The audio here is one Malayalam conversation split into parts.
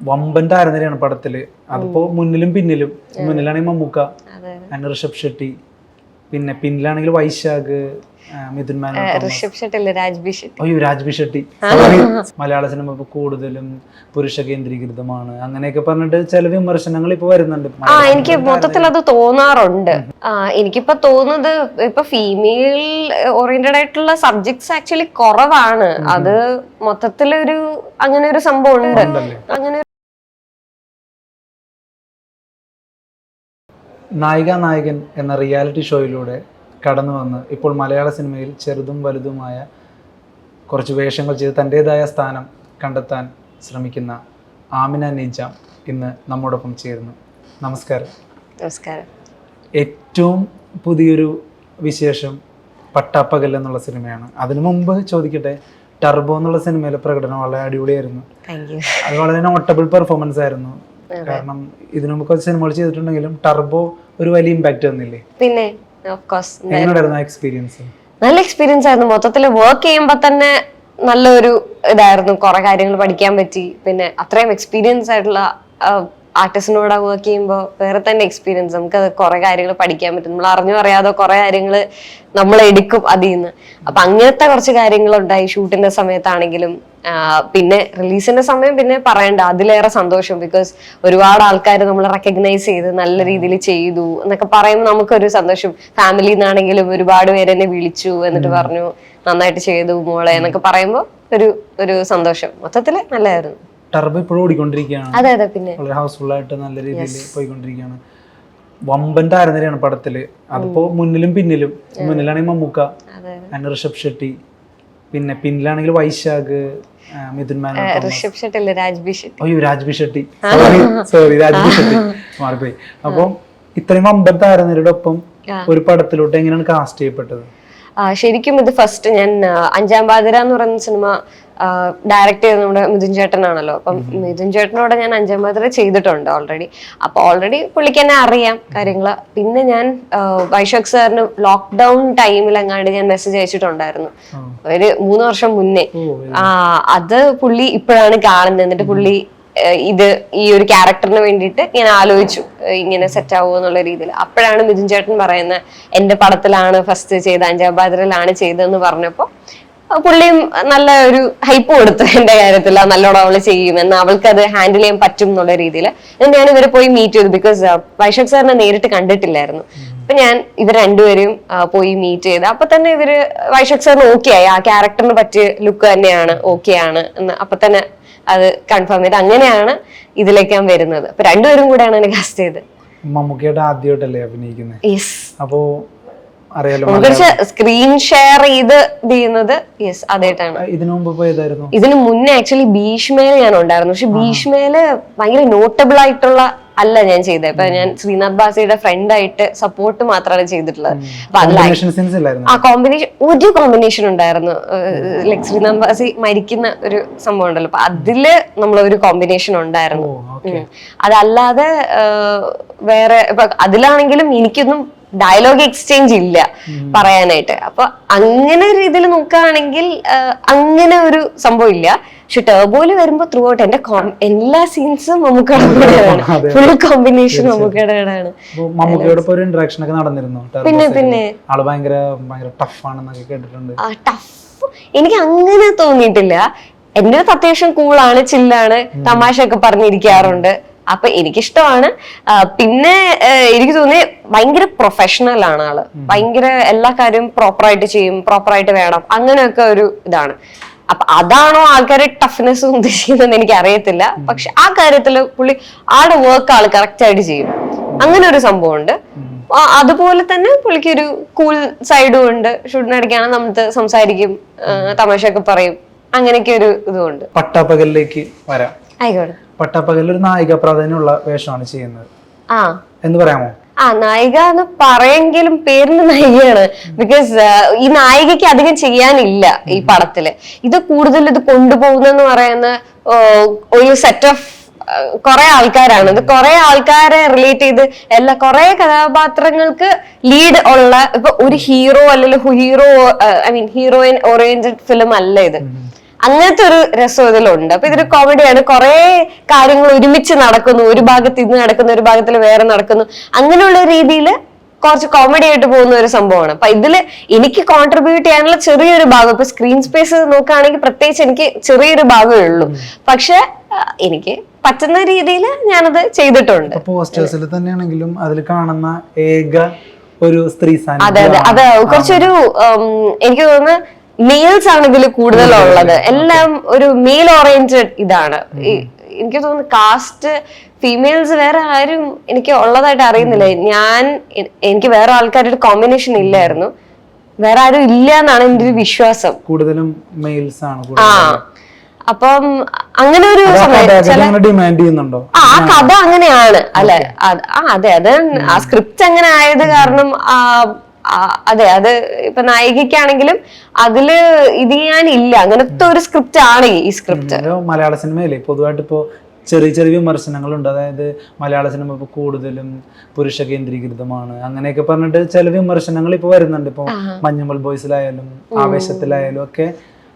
വമ്പൻ താരനിരയാണ് പടത്തിൽ. അതിപ്പോ മുന്നിലും പിന്നിലും. മുന്നിലാണെങ്കിൽ മമ്മൂക്ക ആൻഡ് ഋഷഭ് ഷെട്ടി പിന്നെ പിന്നിലാണെങ്കിൽ വൈശാഖ് മിഥുൻ മാനോ രാജ്ബി ഷെട്ടി? അയ്യോ രാജ്ബി ഷെട്ടി. മലയാള സിനിമ ഇപ്പൊ കൂടുതലും പുരുഷ കേന്ദ്രീകൃതമാണ്. അങ്ങനെയൊക്കെ പറഞ്ഞിട്ട് ചില വിമർശനങ്ങൾ ഇപ്പൊ വരുന്നുണ്ട്. ആ എനിക്ക് മൊത്തത്തിൽ അത് തോന്നാറുണ്ട്. ആ എനിക്കിപ്പോ തോന്നുന്നത് ഇപ്പൊ ഫീമെയിൽ ഓറിയന്റഡ് ആയിട്ടുള്ള സബ്ജക്ട്സ് ആക്ച്വലി കുറവാണ്. അത് മൊത്തത്തിലൊരു അങ്ങനെ ഒരു സംഭവം ഉണ്ട് അങ്ങനെ നായിക നായകൻ എന്ന റിയാലിറ്റി ഷോയിലൂടെ കടന്നു വന്ന് ഇപ്പോൾ മലയാള സിനിമയിൽ ചെറുതും വലുതുമായ കുറച്ച് വേഷങ്ങൾ ചെയ്ത് തന്റെതായ സ്ഥാനം കണ്ടെത്താൻ ശ്രമിക്കുന്ന ആമിന നിജാം ഇന്ന് നമ്മോടൊപ്പം ചേരുന്നു. നമസ്കാരം. നമസ്കാരം. ഏറ്റവും പുതിയൊരു വിശേഷം പട്ടാപ്പകൽ എന്നുള്ള സിനിമയാണ്. അതിനു മുമ്പ് ചോദിക്കട്ടെ ടർബോ എന്നുള്ള സിനിമയിലെ പ്രകടനം വളരെ അടിപൊളിയായിരുന്നു. അത് വളരെ നോട്ടബിൾ പെർഫോമൻസ് ആയിരുന്നു. കാരണം ഇതിനു മുമ്പ് കുറച്ച് സിനിമകൾ ചെയ്തിട്ടുണ്ടെങ്കിലും ടർബോ ഒരു വലിയ ഇമ്പാക്ട് തന്നില്ലേ? പിന്നെ എങ്ങനെയായിരുന്നു എക്സ്പീരിയൻസ് നല്ല എക്സ്പീരിയൻസ് ആയിരുന്നു. മൊത്തത്തിൽ വർക്ക് ചെയ്യുമ്പോ തന്നെ നല്ലൊരു ഇതായിരുന്നു. കുറെ കാര്യങ്ങൾ പഠിക്കാൻ പറ്റി. പിന്നെ അത്രയും എക്സ്പീരിയൻസ് ആയിട്ടുള്ള ആർട്ടിസ്റ്റിനോട് വർക്ക് ചെയ്യുമ്പോൾ വേറെ തന്നെ എക്സ്പീരിയൻസ് നമുക്ക് അത് കുറെ കാര്യങ്ങൾ പഠിക്കാൻ പറ്റും. നമ്മൾ അറിഞ്ഞു അറിയാതെ കുറെ കാര്യങ്ങൾ നമ്മൾ എടുക്കും അതിൽ നിന്ന് അപ്പൊ അങ്ങനത്തെ കുറച്ച് കാര്യങ്ങളുണ്ടായി ഷൂട്ടിന്റെ സമയത്താണെങ്കിലും. പിന്നെ റിലീസിന്റെ സമയം പിന്നെ പറയണ്ട. അതിലേറെ സന്തോഷം. ബിക്കോസ് ഒരുപാട് ആൾക്കാർ നമ്മൾ റെക്കഗ്നൈസ് ചെയ്ത് നല്ല രീതിയിൽ ചെയ്തു എന്നൊക്കെ പറയുമ്പോൾ നമുക്കൊരു സന്തോഷം. ഫാമിലിയിൽ നിന്നാണെങ്കിലും ഒരുപാട് പേര് എന്നെ വിളിച്ചു എന്നിട്ട് പറഞ്ഞു നന്നായിട്ട് ചെയ്തു മോളെ എന്നൊക്കെ പറയുമ്പോൾ ഒരു ഒരു സന്തോഷം. മൊത്തത്തിൽ നല്ലതായിരുന്നു. ടർബോ ഇപ്പോഴും ഓടിക്കൊണ്ടിരിക്കുകയാണ്. അതെ അതെ പിന്നെ. വളരെ ഹൗസ്ഫുൾ ആയിട്ട് നല്ല രീതിയിൽ പോയിക്കൊണ്ടിരിക്കുകയാണ്. വമ്പൻ താരനിരയാണ് പടത്തിൽ. അതിപ്പോ മുന്നിലും പിന്നിലും. മുന്നിലാണെങ്കിൽ മമ്മൂക്ക ആൻഡ് ഋഷഭ് ഷെട്ടി പിന്നെ പിന്നിലാണെങ്കിൽ വൈശാഖ് മിഥുൻ മേനോൻ. ഋഷഭ് ഷെട്ടില്ലേ രാജ്ബി ഷെട്ടി. അയ്യോ രാജ്ബി ഷെട്ടി. സോറി രാജ്ബി ഷെട്ടി. മാറിപ്പോയി. അപ്പൊ ഇത്രയും വമ്പൻ താരനിരയുടെ ഒപ്പം ഒരു പടത്തിലോട്ട് എങ്ങനെയാണ് കാസ്റ്റ് ചെയ്യപ്പെട്ടത്? ശരിക്കും ഇത് ഫസ്റ്റ് ഞാൻ അഞ്ചാം പാതിര എന്ന് പറയുന്ന സിനിമ ഡയറക്ട് ചെയ്ത് നമ്മുടെ മിഥുൻ ചേട്ടനാണല്ലോ. അപ്പം മിഥുൻ ചേട്ടനോട് ഞാൻ അഞ്ചാം പാതിര ചെയ്തിട്ടുണ്ട് ഓൾറെഡി അപ്പൊ ഓൾറെഡി പുള്ളിക്ക് എന്നെ അറിയാം കാര്യങ്ങൾ പിന്നെ ഞാൻ വൈശോക് വൈശാഖ് സാറിന് ലോക്ക്ഡൌൺ ടൈമിൽ എങ്ങാണ്ട് ഞാൻ മെസ്സേജ് അയച്ചിട്ടുണ്ടായിരുന്നു. ഒരു മൂന്ന് വർഷം മുന്നേ. ആ അത് പുള്ളി ഇപ്പോഴാണ് കാണുന്നത്. എന്നിട്ട് പുള്ളി ഇത് ഈ ഒരു ക്യാരക്ടറിന് വേണ്ടിയിട്ട് ഞാൻ ആലോചിച്ചു. ഇങ്ങനെ സെറ്റ് ആവുമോ എന്നുള്ള രീതിയിൽ. അപ്പോഴാണ് മിഥുൻ ചേട്ടൻ പറയുന്നത് എന്റെ പടത്തിലാണ് ഫസ്റ്റ് ചെയ്ത അഞ്ചാം ബാദറിലാണ് ചെയ്തതെന്ന് പറഞ്ഞപ്പോ പുള്ളിയും നല്ല ഒരു ഹൈപ്പ് കൊടുത്തു എന്റെ കാര്യത്തിൽ. നല്ലോണം അവൾ ചെയ്യും എന്നാൽ അവൾക്ക് അത് ഹാൻഡിൽ ചെയ്യാൻ പറ്റും എന്നുള്ള രീതിയിൽ. എന്നിട്ട് ഞാൻ ഇവരെ പോയി മീറ്റ് ചെയ്തു ബിക്കോസ് വൈഷക് സാറിനെ നേരിട്ട് കണ്ടിട്ടില്ലായിരുന്നു. അപ്പൊ ഞാൻ ഇവർ രണ്ടുപേരും പോയി മീറ്റ് ചെയ്ത്. അപ്പൊ തന്നെ ഇവർ വൈഷക് സാറിന് ഓക്കെ ആയി. ആ ക്യാരക്ടറിന് പറ്റിയ ലുക്ക് തന്നെയാണ് ഓക്കെ ആണ് എന്ന്. അപ്പൊ തന്നെ അത് കൺഫേം ചെയ്ത് അങ്ങനെയാണ് ഇതിലേക്ക് ഞാൻ വരുന്നത്. അപ്പൊ രണ്ടുപേരും കൂടെയാണ് എന്നെ കാസ്റ്റ് ചെയ്ത് മമ്മൂക്കയുടെ ആദ്യമായിട്ടല്ലേ അഭിനയിക്കുന്നത് യെസ് അപ്പോ അറിയാലോ കുറച്ച് സ്ക്രീൻ ഷെയർ ചെയ്ത് ചെയ്യുന്നത് യെസ് അതായിട്ടാണ് ഇതിനു മുമ്പ് പോയതായിരുന്നു. ഇതിന് മുന്നേ ആക്ച്വലി ഭീഷ്മയിൽ ഞാൻ ഉണ്ടായിരുന്നു പക്ഷെ ഭീഷ്മയിൽ ഭയങ്കര നോട്ടബിൾ ആയിട്ടുള്ള അല്ല ഞാൻ ചെയ്തത്. ഇപ്പൊ ഞാൻ ശ്രീനാഥ് ബാസിയുടെ ഫ്രണ്ട് ആയിട്ട് സപ്പോർട്ട് മാത്രമാണ് ചെയ്തിട്ടുള്ളത്. അപ്പൊ ആ കോമ്പിനേഷൻ ഒരു കോമ്പിനേഷൻ ഉണ്ടായിരുന്നു. ലൈക് ശ്രീനാഥ് ബാസി മരിക്കുന്ന ഒരു സംഭവം ഉണ്ടല്ലോ. അപ്പൊ അതിൽ നമ്മൾ ഒരു കോമ്പിനേഷൻ ഉണ്ടായിരുന്നു. അതല്ലാതെ വേറെ ഇപ്പൊ അതിലാണെങ്കിലും എനിക്കൊന്നും ഡയലോഗ് എക്സ്ചേഞ്ച് ഇല്ല പറയാനായിട്ട്. അപ്പൊ അങ്ങനെ ഒരു രീതിയിൽ നോക്കുകയാണെങ്കിൽ അങ്ങനെ ഒരു സംഭവം ഇല്ല. പക്ഷെ ടേബോയിൽ വരുമ്പോ ത്രൂ ഔട്ട് എന്റെ എല്ലാ സീൻസും നമുക്കടയാണ് ഫുൾ കോമ്പിനേഷൻ ഒരു ഇന്ററാക്ഷൻ ഒക്കെ നടന്നിരുന്നു? പിന്നെ പിന്നെ. ആൾ ഭയങ്കര ഭയങ്കര ടഫ് ആണെന്നൊക്കെ കേട്ടിട്ടുണ്ട്. ടഫ് എനിക്ക് അങ്ങനെ തോന്നിയിട്ടില്ല. എന്റെ അടുത്ത് അത്യാവശ്യം കൂളാണ് ചില്ലാണ് തമാശ ഒക്കെ പറഞ്ഞിരിക്കാറുണ്ട്. അപ്പൊ എനിക്കിഷ്ടമാണ്. പിന്നെ എനിക്ക് തോന്നി ഭയങ്കര പ്രൊഫഷണൽ ആണ് ആൾ. ഭയങ്കര എല്ലാ കാര്യവും പ്രോപ്പറായിട്ട് ചെയ്യും പ്രോപ്പറായിട്ട് വേണം. അങ്ങനെയൊക്കെ ഒരു ഇതാണ്. അപ്പൊ അതാണോ ആൾക്കാരെ ടഫ്നെസ് ഉദ്ദേശിക്കുന്നതെന്ന് എനിക്ക് അറിയത്തില്ല പക്ഷെ ആ കാര്യത്തിൽ പുള്ളി ആളുടെ വർക്ക് ആൾ കറക്റ്റ് ആയിട്ട് ചെയ്യും. അങ്ങനെ ഒരു സംഭവം ഉണ്ട് അതുപോലെ തന്നെ പുള്ളിക്ക് ഒരു കൂൾ സൈഡും ഉണ്ട്. ഷൂട്ടിനടിക്കാണ് നമ്മൾ സംസാരിക്കും തമാശ തമാശയൊക്കെ പറയും. അങ്ങനെയൊക്കെ ഒരു ഇതുമുണ്ട്. പട്ടാപ്പകലിലേക്ക് വരാം. ആയിക്കോട്ടെ. പട്ടാപ്പകലിൽ ഒരു നായിക പ്രാധാന്യമുള്ള വേഷമാണ് ചെയ്യുന്നത്. ആ. എന്ന് പറയാമോ? ആ നായിക എന്ന് പറയെങ്കിലും പേരിന് നായികയാണ്. ബിക്കോസ് ഈ നായികയ്ക്ക് അധികം ചെയ്യാനില്ല ഈ പടത്തിൽ. ഇത് കൂടുതൽ ഇത് കൊണ്ടുപോകുന്നെന്ന് പറയുന്ന ഒരു സെറ്റ് ഓഫ് കുറെ ആൾക്കാരാണ്. ഇത് കുറെ ആൾക്കാരെ റിലേറ്റ് ചെയ്ത് എല്ലാ കുറെ കഥാപാത്രങ്ങൾക്ക് ലീഡ് ഉള്ള ഇപ്പൊ ഒരു ഹീറോ അല്ലെങ്കിൽ hero I mean heroine oriented film അല്ല ഇത്. അങ്ങനത്തെ ഒരു രസം ഇതിലുണ്ട് അപ്പൊ ഇതൊരു കോമഡിയാണ് കുറെ കാര്യങ്ങൾ ഒരുമിച്ച് നടക്കുന്നു. ഒരു ഭാഗത്ത് ഇന്ന് നടക്കുന്നു ഒരു ഭാഗത്തിൽ വേറെ നടക്കുന്നു. അങ്ങനെയുള്ള രീതിയിൽ കുറച്ച് കോമഡി ആയിട്ട് പോകുന്ന ഒരു സംഭവമാണ്. അപ്പൊ ഇതിൽ എനിക്ക് കോൺട്രിബ്യൂട്ട് ചെയ്യാനുള്ള ചെറിയൊരു ഭാഗം ഇപ്പൊ സ്ക്രീൻ സ്പേസ് നോക്കുകയാണെങ്കിൽ പ്രത്യേകിച്ച് എനിക്ക് ചെറിയൊരു ഭാഗമേ ഉള്ളൂ. പക്ഷെ എനിക്ക് പറ്റുന്ന രീതിയിൽ ഞാനത് ചെയ്തിട്ടുണ്ട്. പോസ്റ്റേഴ്സിൽ തന്നെയാണെങ്കിലും അതിൽ കാണുന്ന ഏക ഒരു സ്ത്രീ അതെ അതെ. അതെ കുറച്ചൊരു എനിക്ക് തോന്നുന്നു മെയിൽസ് ആണ് ഇതിൽ കൂടുതലുള്ളത് എല്ലാം ഒരു മെയിൽ ഓറിയന്റഡ് ഇതാണ്. ഈ- എനിക്ക് തോന്നുന്നു കാസ്റ്റ് ഫീമെയിൽസ് വേറെ ആരും എനിക്ക് ഉള്ളതായിട്ട് അറിയുന്നില്ല. ഞാൻ എ- എനിക്ക് വേറെ ആൾക്കാരുടെ കോമ്പിനേഷൻ ഇല്ലായിരുന്നു. വേറെ ആരും ഇല്ല എന്നാണ് എന്റെ ഒരു വിശ്വാസം. കൂടുതലും മെയിൽസ് ആണ് ആ. അപ്പം അങ്ങനെ ഒരു ഡിമാൻഡ് ചെയ്യുന്നുണ്ടോ? ആ കഥ അങ്ങനെയാണ്. അല്ലെ? ആ അതെ. അത് ആ സ്ക്രിപ്റ്റ് അങ്ങനെ ആയത് കാരണം അതെ അത് ഇപ്പൊ നായികയ്ക്കാണെങ്കിലും അതിൽ ഇത് ഇല്ല അങ്ങനത്തെ ഒരു സ്ക്രിപ്റ്റ് ആണ് ഈ സ്ക്രിപ്റ്റ് മലയാള സിനിമയിലെ പൊതുവായിട്ട് ഇപ്പോ ചെറിയ ചെറിയ വിമർശനങ്ങളുണ്ട്. അതായത് മലയാള സിനിമ ഇപ്പോൾ കൂടുതലും പുരുഷ കേന്ദ്രീകൃതമാണ്. അങ്ങനെയൊക്കെ പറഞ്ഞിട്ട് ചില വിമർശനങ്ങൾ ഇപ്പോൾ വരുന്നുണ്ട്. ഇപ്പോൾ മഞ്ഞുമൽ ബോയ്സിലായാലും ആവേശത്തിലായാലും ഒക്കെ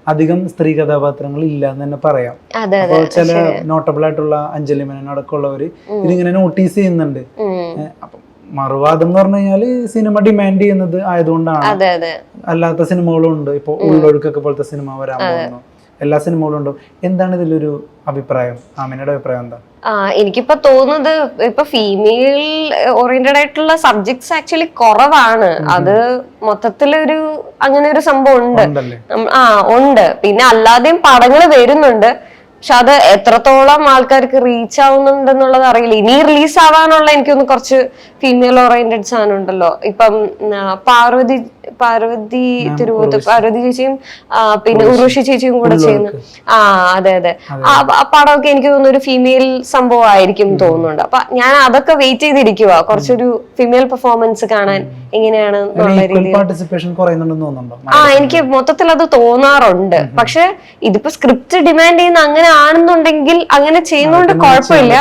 അധികം സ്ത്രീ കഥാപാത്രങ്ങൾ ഇല്ല എന്ന് തന്നെ പറയാം. അപ്പോൾ ചില നോട്ടബിൾ ആയിട്ടുള്ള അഞ്ജലി മേനോടൊക്കെ ഉള്ളവര് ഇതിങ്ങനെ നോട്ടീസ് ചെയ്യുന്നുണ്ട്. അപ്പം മറുവാദം എന്ന് പറഞ്ഞു കഴിഞ്ഞാൽ സിനിമ ഡിമാൻഡ് ചെയ്യുന്നത് ആയതുകൊണ്ടാണ്. അല്ലാത്ത സിനിമകളും ഉണ്ട് ഇപ്പോൾ ഉള്ളൊഴുക്കൊക്കെ പോലത്തെ സിനിമ വരാൻ പോകുന്നു. എല്ലാ സിനിമകളും ഉണ്ടോ എന്താണ് ഇതിലൊരു അഭിപ്രായം? ആമിനയുടെ അഭിപ്രായം എന്താ? ആ എനിക്കിപ്പോ തോന്നുന്നത് ഇപ്പൊ ഫീമെയിൽ ഓറിയന്റഡ് ആയിട്ടുള്ള സബ്ജക്ട്സ് ആക്ച്വലി കുറവാണ്. അത് മൊത്തത്തിലൊരു അങ്ങനെ ഒരു സംഭവം ഉണ്ട്. ആ ഉണ്ട്. പിന്നെ അല്ലാതെയും പടങ്ങൾ വരുന്നുണ്ട്. പക്ഷെ അത് എത്രത്തോളം ആൾക്കാർക്ക് റീച്ച് ആവുന്നുണ്ടെന്നുള്ളത് അറിയില്ല. ഇനി റിലീസ് ആവാനുള്ള എനിക്കൊന്ന് കുറച്ച് ഫീമെയിൽ ഓറിയന്റഡ് സാധനം ഉണ്ടല്ലോ. ഇപ്പം പാർവതി പാർവതി തിരുവോത്ത് പാർവതി ചേച്ചിയും പിന്നെ ഉറുഷി ചേച്ചിയും കൂടെ ചെയ്യുന്ന ആ അതെ അതെ. ആ പടമൊക്കെ എനിക്ക് തോന്നുന്നു ഒരു ഫീമെയിൽ സംഭവം ആയിരിക്കും തോന്നുന്നുണ്ട്. അപ്പൊ ഞാൻ അതൊക്കെ വെയിറ്റ് ചെയ്തിരിക്കുക കുറച്ചൊരു ഫീമെയിൽ പെർഫോമൻസ് കാണാൻ എങ്ങനെയാണ് ആ എനിക്ക് മൊത്തത്തിൽ അത് തോന്നാറുണ്ട്. പക്ഷെ ഇതിപ്പോ സ്ക്രിപ്റ്റ് ഡിമാൻഡ് ചെയ്യുന്ന അങ്ങനെ ആണെന്നുണ്ടെങ്കിൽ അങ്ങനെ ചെയ്യുന്നതുകൊണ്ട് കുഴപ്പമില്ല.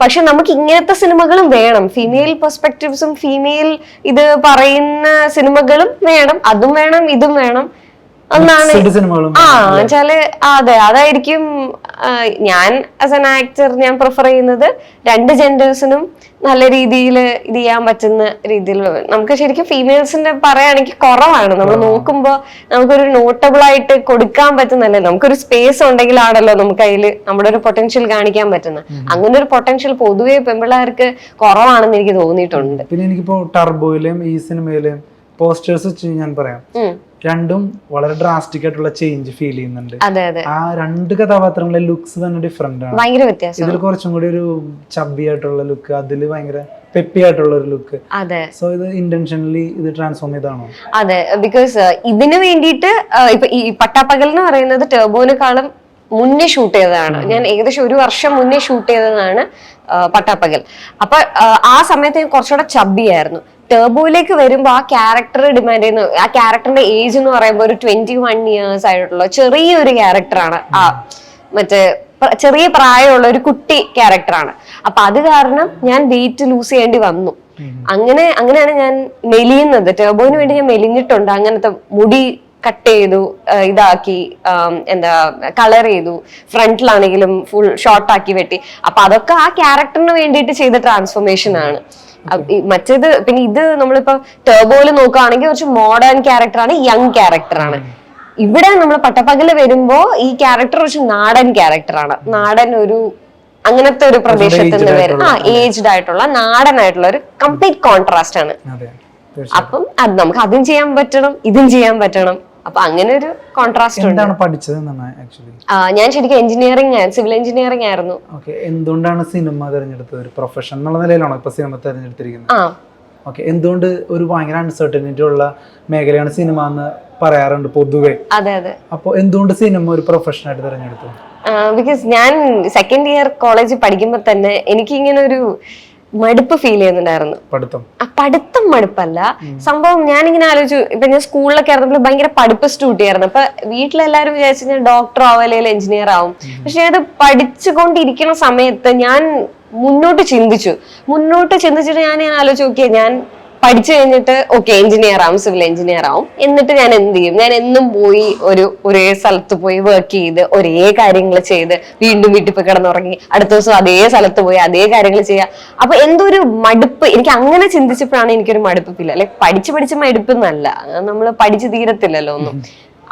പക്ഷെ നമുക്ക് ഇങ്ങനത്തെ സിനിമകളും വേണം. ഫീമെയിൽ പെർസ്പെക്റ്റീവ്സും ഫീമെയിൽ ഇത് പറയുന്ന സിനിമകളും വേണം. അതും വേണം ഇതും വേണം. Mixed ആ വെച്ചാൽ അതെ അതായിരിക്കും ഞാൻ ആസ് എൻ ആക്ടർ ഞാൻ പ്രിഫർ ചെയ്യുന്നത് രണ്ട് ജെൻഡേഴ്സിനും നല്ല രീതിയിൽ ഇത് ചെയ്യാൻ പറ്റുന്ന രീതിയിൽ നമുക്ക് ശരിക്കും ഫീമെയിൽസിന്റെ പറയുകയാണെങ്കിൽ കുറവാണ്. നമ്മൾ നോക്കുമ്പോൾ നമുക്കൊരു നോട്ടബിൾ ആയിട്ട് കൊടുക്കാൻ പറ്റുന്നല്ലേ നമുക്കൊരു സ്പേസ് ഉണ്ടെങ്കിലാണല്ലോ നമുക്ക് അതിൽ നമ്മുടെ ഒരു പൊട്ടൻഷ്യൽ കാണിക്കാൻ പറ്റുന്നത്. അങ്ങനെ ഒരു പൊട്ടൻഷ്യൽ പൊതുവെ പെമ്പിള്ളേർക്ക് കുറവാണെന്ന് എനിക്ക് തോന്നിയിട്ടുണ്ട്. പിന്നെ എനിക്കിപ്പോ ടർബോയിലും ഈ സിനിമയിലും പോസ്റ്റേഴ്സ് ഞാൻ പറയാം. രണ്ടും വളരെ ഡ്രാസ്റ്റിക് ആയിട്ടുള്ള ചേഞ്ച് ഫീൽ ചെയ്യുന്നുണ്ട്. ആ രണ്ട് കഥാപാത്രങ്ങളിലെ ലുക്സ് തന്നെ ഡിഫറെന്റ് ആണ്. ഇതിൽ കുറച്ചും കൂടി ഒരു ചബ്ബി ആയിട്ടുള്ള ലുക്ക് അതിൽ ഭയങ്കര പെപ്പി ആയിട്ടുള്ള ഒരു ലുക്ക് അതെ. സോ ഇത് ഇന്റൻഷനലി ഇത് ട്രാൻസ്ഫോം ചെയ്താണോ അതെ ബിക്കോസ് ഇതിന് വേണ്ടിയിട്ട് ആ, ഇപ്പൊ ഈ പട്ടാപ്പകൽ എന്ന് പറയുന്നത് ടേബോനെക്കാളും മുന്നേ ഷൂട്ട് ചെയ്തതാണ്. ഞാൻ ഏകദേശം ഒരു വർഷം മുന്നേ ഷൂട്ട് ചെയ്തതാണ് ആ, പട്ടാപ്പകൽ. അപ്പൊ ആ, ആ സമയത്ത് ഞാൻ കുറച്ചുകൂടെ ചബ്ബിയായിരുന്നു ടേബോയിലേക്ക് വരുമ്പോൾ ആ ക്യാരക്ടർ ഡിമാൻഡ് ചെയ്യുന്നു. ആ ക്യാരക്ടറിന്റെ ഏജ് എന്ന് പറയുമ്പോൾ ഒരു ട്വന്റി വൺ ഇയേഴ്സ് ആയിട്ടുള്ള ചെറിയൊരു ക്യാരക്ടറാണ് ആ മറ്റേ ചെറിയ പ്രായമുള്ള ഒരു കുട്ടി ക്യാരക്ടറാണ് അപ്പൊ അത് കാരണം ഞാൻ വെയിറ്റ് ലൂസ് ചെയ്യേണ്ടി വന്നു. അങ്ങനെ അങ്ങനെയാണ് ഞാൻ മെലിയുന്നത്. ടേബോയിന് വേണ്ടി ഞാൻ മെലിഞ്ഞിട്ടുണ്ട്. അങ്ങനത്തെ മുടി കട്ട് ചെയ്തു ഇതാക്കി എന്താ കളർ ചെയ്തു. ഫ്രണ്ടിലാണെങ്കിലും ഫുൾ ഷോർട്ടാക്കി വെട്ടി. അപ്പൊ അതൊക്കെ ആ ക്യാരക്ടറിന് വേണ്ടിയിട്ട് ചെയ്ത ട്രാൻസ്ഫോർമേഷൻ ആണ്. മറ്റേത് പിന്നെ ഇത് നമ്മളിപ്പോ ടേബോയിൽ നോക്കുകയാണെങ്കിൽ കുറച്ച് മോഡേൺ ക്യാരക്ടറാണ് യങ് ക്യാരക്ടറാണ്. ഇവിടെ നമ്മൾ പട്ടപ്പകൽ വരുമ്പോ ഈ ക്യാരക്ടർ കുറച്ച് നാടൻ ക്യാരക്ടറാണ്. നാടൻ ഒരു അങ്ങനത്തെ ഒരു പ്രദേശത്ത് നിന്ന് വരുന്ന ആ ഏജ്ഡ് ആയിട്ടുള്ള നാടൻ ആയിട്ടുള്ള ഒരു കംപ്ലീറ്റ് കോൺട്രാസ്റ്റ് ആണ്. അപ്പം അത് നമുക്ക് അതും ചെയ്യാൻ പറ്റണം ഇതും ചെയ്യാൻ പറ്റണം. അപ്പൊ അങ്ങനെ ഒരു കോൺട്രാസ്റ്റ് ഉണ്ട് പഠിച്ചത് ആക്ച്വലി ഞാൻ ശരിക്കും എഞ്ചിനീയറിംഗ് സിവിൽ എഞ്ചിനീയറിംഗ് ആയിരുന്നു. എന്തുകൊണ്ടാണ് സിനിമ തിരഞ്ഞെടുത്തത്? ഒരു പ്രൊഫഷൻ എന്നുള്ള നിലയിലാണോ ഇപ്പൊ സിനിമ തിരഞ്ഞെടുത്തിരിക്കുന്നത്? ആ. ഓക്കെ എന്തുകൊണ്ട് ഒരു ഭയങ്കര അൺസർട്ടനിറ്റി ഉള്ള മേഖലയാണ് സിനിമ എന്ന് പറയാറുണ്ട് പൊതുവെ? അതെ അതെ. അപ്പോൾ എന്തുകൊണ്ട് സിനിമ ഒരു പ്രൊഫഷനായിട്ട് തിരഞ്ഞെടുത്തു? ബിക്കോസ് ഞാൻ സെക്കൻഡ് ഇയർ കോളേജിൽ പഠിക്കുമ്പോൾ തന്നെ എനിക്ക് ഇങ്ങനെ ഒരു മടുപ്പ് ഫീൽ ചെയ്യുന്നുണ്ടായിരുന്നു. പഠിത്തം. ആ പഠിത്തം മടുപ്പല്ല. സംഭവം ഞാനിങ്ങനെ ആലോചിച്ചു ഇപ്പൊ ഞാൻ സ്കൂളിലൊക്കെ ആയിരുന്നപ്പോൾ ഭയങ്കര പഠിപ്പ് സ്റ്റുട്ടിയായിരുന്നു അപ്പൊ വീട്ടിലെല്ലാവരും വിചാരിച്ചു ഞാൻ ഡോക്ടർ ആവും അല്ലെങ്കിൽ എഞ്ചിനീയർ ആവും. പക്ഷെ അത് പഠിച്ചുകൊണ്ടിരിക്കുന്ന സമയത്ത് ഞാൻ മുന്നോട്ട് ചിന്തിച്ചു. മുന്നോട്ട് ചിന്തിച്ചിട്ട് ഞാൻ ഞാൻ ആലോചിച്ച് നോക്കിയാൽ ഞാൻ പഠിച്ചു കഴിഞ്ഞിട്ട് ഓക്കെ എഞ്ചിനീയർ ആവും സിവിൽ എഞ്ചിനീയർ ആവും. എന്നിട്ട് ഞാൻ എന്ത് ചെയ്യും? ഞാൻ എന്നും പോയി ഒരു ഒരേ സ്ഥലത്ത് പോയി വർക്ക് ചെയ്ത് ഒരേ കാര്യങ്ങൾ ചെയ്ത് വീണ്ടും വീട്ടിൽ പോയി കിടന്നുറങ്ങി. അടുത്ത ദിവസം അതേ സ്ഥലത്ത് പോയി അതേ കാര്യങ്ങൾ ചെയ്യുക അപ്പൊ എന്തോ ഒരു മടുപ്പ്. എനിക്ക് അങ്ങനെ ചിന്തിച്ചപ്പോഴാണ് എനിക്കൊരു മടുപ്പ് ഫീൽ അല്ലെ പഠിച്ചു പഠിച്ച് മടുപ്പ് എന്നല്ല നമ്മൾ പഠിച്ചു തീരത്തില്ലല്ലോ ഒന്നും.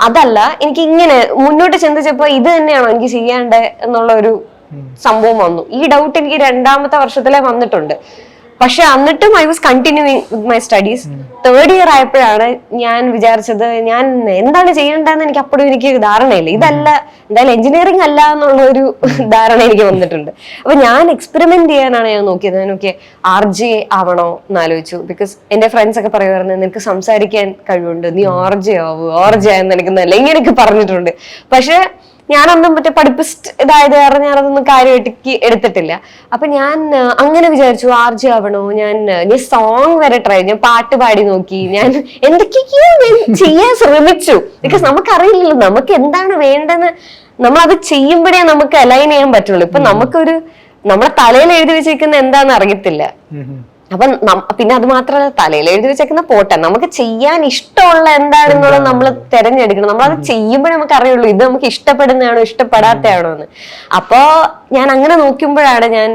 അതല്ല എനിക്ക് ഇങ്ങനെ മുന്നോട്ട് ചിന്തിച്ചപ്പോ ഇത് തന്നെയാണോ എനിക്ക് ചെയ്യേണ്ടത് എന്നുള്ള ഒരു സംഭവം വന്നു. ഈ ഡൗട്ട് എനിക്ക് രണ്ടാമത്തെ വർഷത്തിലെ വന്നിട്ടുണ്ട്. പക്ഷെ എന്നിട്ടും I was continuing with my studies third year ആയപ്പോഴാണ് ഞാൻ വിചാരിച്ചത് ഞാൻ എന്താണ് ചെയ്യേണ്ടതെന്ന് എനിക്ക് അപ്പോഴും എനിക്ക് ധാരണയില്ല. ഇതല്ല എന്തായാലും എഞ്ചിനീയറിംഗ് അല്ല എന്നുള്ള ഒരു ധാരണ എനിക്ക് വന്നിട്ടുണ്ട്. അപ്പൊ ഞാൻ എക്സ്പെരിമെന്റ് ചെയ്യാനാണ് ഞാൻ നോക്കിയത്. ഞാൻ നോക്കിയ ആർ ജെ ആവണോ എന്ന് ആലോചിച്ചു. ബിക്കോസ് എന്റെ ഫ്രണ്ട്സ് ഒക്കെ പറയുമായിരുന്നു നിനക്ക് സംസാരിക്കാൻ കഴിവുണ്ട്. നീ ആർ ജെ ആവൂ ആർ ജെ ആയെന്ന് എനിക്ക് നല്ല ഇങ്ങനെയൊക്കെ പറഞ്ഞിട്ടുണ്ട്. പക്ഷെ ഞാനൊന്നും മറ്റേ പഠിപ്പിസ്റ്റ് ഇതായത് കാരണം ഞാനതൊന്നും കാര്യമായിട്ട് എടുത്തിട്ടില്ല. അപ്പൊ ഞാൻ അങ്ങനെ വിചാരിച്ചു ആർജി ആവണോ? ഞാൻ ഞാൻ സോങ് വരെ ട്രൈ ഞാൻ പാട്ട് പാടി നോക്കി. ഞാൻ എന്തൊക്കെയോ ഞാൻ ചെയ്യാൻ ശ്രമിച്ചു. ബിക്കോസ് നമുക്കറിയില്ലല്ലോ നമുക്ക് എന്താണ് വേണ്ടെന്ന് നമ്മൾ അത് ചെയ്യുമ്പോഴേ നമുക്ക് അലൈൻ ചെയ്യാൻ പറ്റുള്ളൂ. ഇപ്പൊ നമുക്കൊരു നമ്മുടെ തലയിൽ എഴുതി വെച്ചിരിക്കുന്ന എന്താന്ന് അറിയത്തില്ല. അപ്പൊ പിന്നെ അത് മാത്രമല്ല തലയിൽ എഴുതി വെച്ചേക്കുന്ന പോട്ടെ. നമുക്ക് ചെയ്യാൻ ഇഷ്ടമുള്ള എന്താണെന്നുള്ളത് നമ്മൾ തിരഞ്ഞെടുക്കണം. നമ്മൾ അത് ചെയ്യുമ്പോഴേ നമുക്ക് അറിയുള്ളൂ ഇത് നമുക്ക് ഇഷ്ടപ്പെടുന്നതാണോ ഇഷ്ടപ്പെടാത്തതാണോ എന്ന്. അപ്പോ ഞാൻ അങ്ങനെ നോക്കുമ്പോഴാണ് ഞാൻ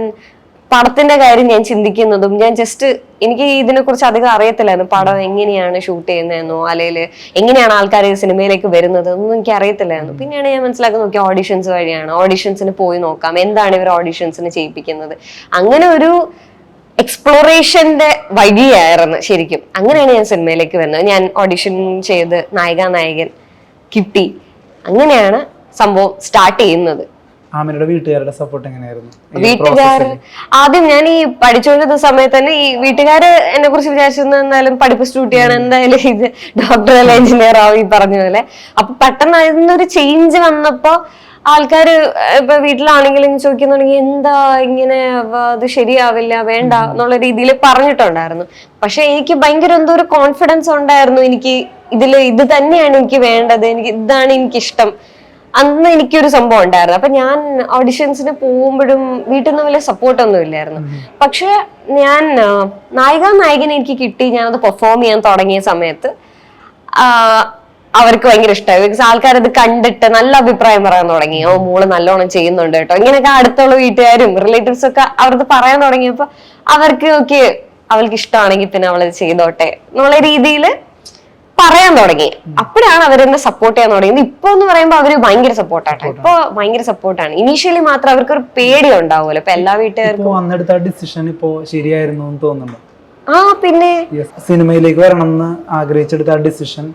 പടത്തിന്റെ കാര്യം ഞാൻ ചിന്തിക്കുന്നതും ഞാൻ ജസ്റ്റ് എനിക്ക് ഇതിനെ കുറിച്ച് അധികം അറിയത്തില്ലായിരുന്നു. പടം എങ്ങനെയാണ് ഷൂട്ട് ചെയ്യുന്നതെന്നോ അല്ലെങ്കിൽ എങ്ങനെയാണ് ആൾക്കാർ ഈ സിനിമയിലേക്ക് വരുന്നത് ഒന്നും എനിക്ക് അറിയത്തില്ലായിരുന്നു. പിന്നെയാണ് ഞാൻ മനസ്സിലാക്കി നോക്കി ഓഡിഷൻസ് വഴിയാണ്. ഓഡിഷൻസിന് പോയി നോക്കാം. എന്താണ് ഇവർ ഓഡിഷൻസിന് ചെയ്യിപ്പിക്കുന്നത്? അങ്ങനെ ഒരു എക്സ്പ്ലോറേഷന്റെ വഴിയായിരുന്നു ശരിക്കും. അങ്ങനെയാണ് ഞാൻ സിനിമയിലേക്ക് വന്നത് ഞാൻ ഓഡിഷൻ ചെയ്ത് നായിക നായകൻ കിട്ടി. അങ്ങനെയാണ് സംഭവം സ്റ്റാർട്ട് ചെയ്യുന്നത്. ആമിനയുടെ വീട്ടുകാരുടെ സപ്പോർട്ട് എങ്ങനെയായിരുന്നു? വീട്ടുകാർ ആദ്യം ഞാൻ ഈ പഠിച്ചുകൊണ്ടിരുന്ന സമയത്ത് തന്നെ ഈ വീട്ടുകാര് എന്നെ കുറിച്ച് വിചാരിച്ചിരുന്നാലും എന്തായാലും പഠിപ്പിസ്റ്റ് കുട്ടിയാണ് എന്തായാലും ഇത് ഡോക്ടർ അല്ല എഞ്ചിനീയർ ആവും ഈ പറഞ്ഞ പോലെ. അപ്പൊ പെട്ടെന്ന് അതിന്നൊരു ചേഞ്ച് വന്നപ്പോ ആൾക്കാര് ഇപ്പൊ വീട്ടിലാണെങ്കിലും ചോദിക്കുന്നുണ്ടെങ്കിൽ എന്താ ഇങ്ങനെ അത് ശരിയാവില്ല വേണ്ട എന്നുള്ള രീതിയിൽ പറഞ്ഞിട്ടുണ്ടായിരുന്നു. പക്ഷെ എനിക്ക് ഭയങ്കര എന്തോ ഒരു കോൺഫിഡൻസ് ഉണ്ടായിരുന്നു. എനിക്ക് ഇതിൽ ഇത് തന്നെയാണ് എനിക്ക് വേണ്ടത്. എനിക്ക് ഇതാണ് എനിക്ക് ഇഷ്ടം അന്ന് എനിക്കൊരു സംഭവം ഉണ്ടായിരുന്നു. അപ്പൊ ഞാൻ ഓഡിഷൻസിന് പോകുമ്പോഴും വീട്ടിൽ നിന്ന് വലിയ സപ്പോർട്ടൊന്നും ഇല്ലായിരുന്നു. പക്ഷെ ഞാൻ നായിക നായകൻ എനിക്ക് കിട്ടി. ഞാനത് പെർഫോം ചെയ്യാൻ തുടങ്ങിയ സമയത്ത്. അവർക്ക് ഭയങ്കര ഇഷ്ടമായി ബിക്കോസ് ആൾക്കാർ അത് കണ്ടിട്ട് നല്ല അഭിപ്രായം പറയാൻ തുടങ്ങി. ഓ മോൾ നല്ലോണം ചെയ്യുന്നുണ്ട് കേട്ടോ. ഇങ്ങനെയൊക്കെ അടുത്തുള്ള വീട്ടുകാരും റിലേറ്റീവ്സ് ഒക്കെ അവർക്ക് പറയാൻ തുടങ്ങിയപ്പോ അവർക്ക് ഓക്കെ അവൾക്ക് ഇഷ്ടമാണെങ്കിൽ പിന്നെ അവളത് ചെയ്തോട്ടെ എന്നുള്ള രീതിയിൽ പറയാൻ തുടങ്ങി. അപ്പോഴാണ് അവരെന്നെ സപ്പോർട്ട് ചെയ്യാൻ തുടങ്ങിയത്. ഇപ്പൊ എന്ന് പറയുമ്പോൾ അവർ ഭയങ്കര സപ്പോർട്ടാട്ടോ ഇപ്പൊ ഭയങ്കര സപ്പോർട്ടാണ് ഇനീഷ്യലി മാത്രം അവർക്ക് ഒരു പേടി ഉണ്ടാവുമല്ലോ ഇപ്പൊ എല്ലാ വീട്ടുകാർക്കും ഡിസിഷൻ ഇപ്പോ ശരിയായിരുന്നു തോന്നുന്നുണ്ടോ? ആ പിന്നെ? സിനിമയിലേക്ക് വരണം എന്ന് ആഗ്രഹിച്ചെടുത്ത ആ ഡിസിഷൻ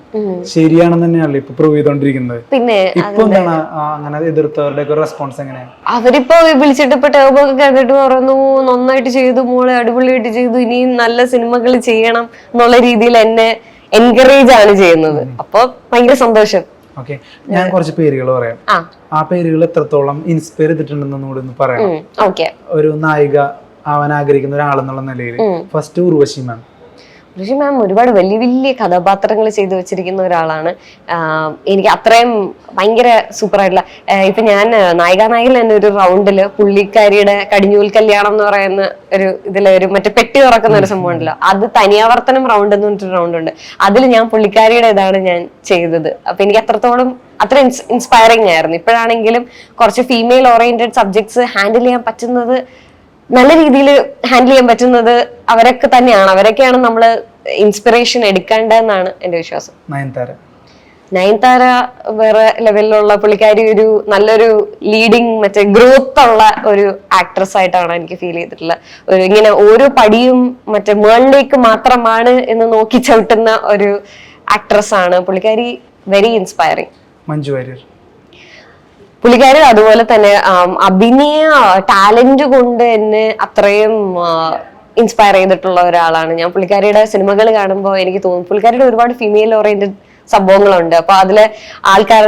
ശരിയാണെന്ന് തന്നെയാണല്ലോ ഇപ്പൊ പ്രൂവ് ചെയ്തോണ്ടിരിക്കുന്നത്. പിന്നെ ഇപ്പൊ എന്താണ് അങ്ങനെ എതിർത്തവരുടെ റെസ്പോൺസ് എങ്ങനെയാണ് അവരിപ്പോ വിളിച്ചിട്ട് ഇപ്പൊ ടേബ് ഒക്കെ കണ്ടിട്ട് പറഞ്ഞു നന്നായിട്ട് ചെയ്തു മോളെ അടിപൊളിയായിട്ട് ചെയ്തു ഇനിയും നല്ല സിനിമകൾ ചെയ്യണം എന്നുള്ള രീതിയിൽ എന്നെ എൻകറേജ് ആണ് ചെയ്യുന്നത്. അപ്പൊ ഭയങ്കര സന്തോഷം. ഓക്കെ ഞാൻ കുറച്ച് പേരുകൾ പറയാം. ആ. പേരുകൾ എത്രത്തോളം ഇൻസ്പയർ ചെയ്തിട്ടുണ്ടെന്ന് പറയാം ഒരു നായിക ആവാൻ ആഗ്രഹിക്കുന്ന ഒരാളെന്നുള്ള നിലയിൽ ഫസ്റ്റ് ഉർവശി മാം ഋഷി മാം ഒരുപാട് വലിയ വലിയ കഥാപാത്രങ്ങൾ ചെയ്തു വെച്ചിരിക്കുന്ന ഒരാളാണ്. എനിക്ക് അത്രയും ഭയങ്കര സൂപ്പറായിട്ടുള്ള ഇപ്പൊ ഞാൻ നായിക നായകൻ തന്നെ ഒരു റൗണ്ടിൽ പുള്ളിക്കാരിയുടെ കടിഞ്ഞൂൽ കല്യാണം എന്ന് പറയുന്ന ഒരു ഇതിലെ ഒരു മറ്റേ പെട്ടി തുറക്കുന്ന ഒരു സംഭവം ഉണ്ടല്ലോ. അത് തനിയാവർത്തനം റൗണ്ട് എന്ന് പറഞ്ഞിട്ടൊരു റൗണ്ട് ഉണ്ട്. അതിൽ ഞാൻ പുള്ളിക്കാരിയുടെ ഇതാണ് ഞാൻ ചെയ്തത്. അപ്പൊ എനിക്ക് അത്രത്തോളം അത്ര ഇൻസ്പയറിംഗ് ആയിരുന്നു. ഇപ്പോഴാണെങ്കിലും കുറച്ച് ഫീമെയിൽ ഓറിയന്റഡ് സബ്ജക്ട്സ് ഹാൻഡിൽ ചെയ്യാൻ പറ്റുന്നത് നല്ല രീതിയിൽ ഹാൻഡിൽ ചെയ്യാൻ പറ്റുന്നത് അവരൊക്കെ തന്നെയാണ്. അവരൊക്കെയാണ് നമ്മൾ ഇൻസ്പിറേഷൻ എടുക്കേണ്ടതെന്നാണ് എന്റെ വിശ്വാസം. നയൻതാര. നയൻതാര വേറെ ലെവലിലുള്ള പുള്ളിക്കാരി ഒരു നല്ലൊരു ലീഡിങ് മറ്റേ ഗ്രോത്ത് ഉള്ള ഒരു ആക്ട്രസ് ആയിട്ടാണ് എനിക്ക് ഫീൽ ചെയ്തിട്ടുള്ളത്. ഒരു ഇങ്ങനെ ഓരോ പടിയും മറ്റേ മേളിലേക്ക് മാത്രമാണ് എന്ന് നോക്കി ചവിട്ടുന്ന ഒരു ആക്ട്രസ് ആണ്. പുള്ളിക്കാരി വെരി ഇൻസ്പയറിങ് മഞ്ജു വാര്യർ. പുള്ളിക്കാരി അതുപോലെ തന്നെ അഭിനയ ടാലന്റ് കൊണ്ട് എന്നെ അത്രയും ഇൻസ്പയർ ചെയ്തിട്ടുള്ള ഒരാളാണ്. ഞാൻ പുള്ളിക്കാരിയുടെ സിനിമകൾ കാണുമ്പോൾ എനിക്ക് തോന്നും പുള്ളിക്കാരിയുടെ ഒരുപാട് ഫീമെയിൽ ഓറിയന്റഡ് സംഭവങ്ങളുണ്ട്. അപ്പൊ അതിൽ ആൾക്കാർ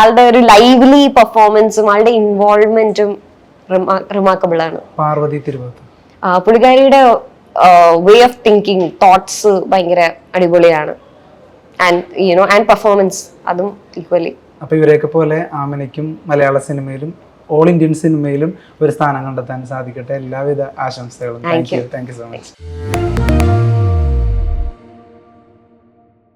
ആളുടെ ഒരു ലൈവ്ലി പെർഫോമൻസും ആളുടെ ഇൻവോൾവ്മെന്റും റിമാർക്കബിൾ ആണ്. പാർവതി പുള്ളിക്കാരിയുടെ വേ ഓഫ് തിങ്കിങ് തോട്ട്സ് ഭയങ്കര അടിപൊളിയാണ്. And you know and performance അതും ഈക്വലി അപ്പൊ ഇവരെയൊക്കെ പോലെ ആമനയ്ക്കും മലയാള സിനിമയിലും ഓൾ ഇന്ത്യൻ സിനിമയിലും ഒരു സ്ഥാനം കണ്ടെത്താൻ സാധിക്കട്ടെ. എല്ലാവിധ ആശംസകളും. Thank you thank you so much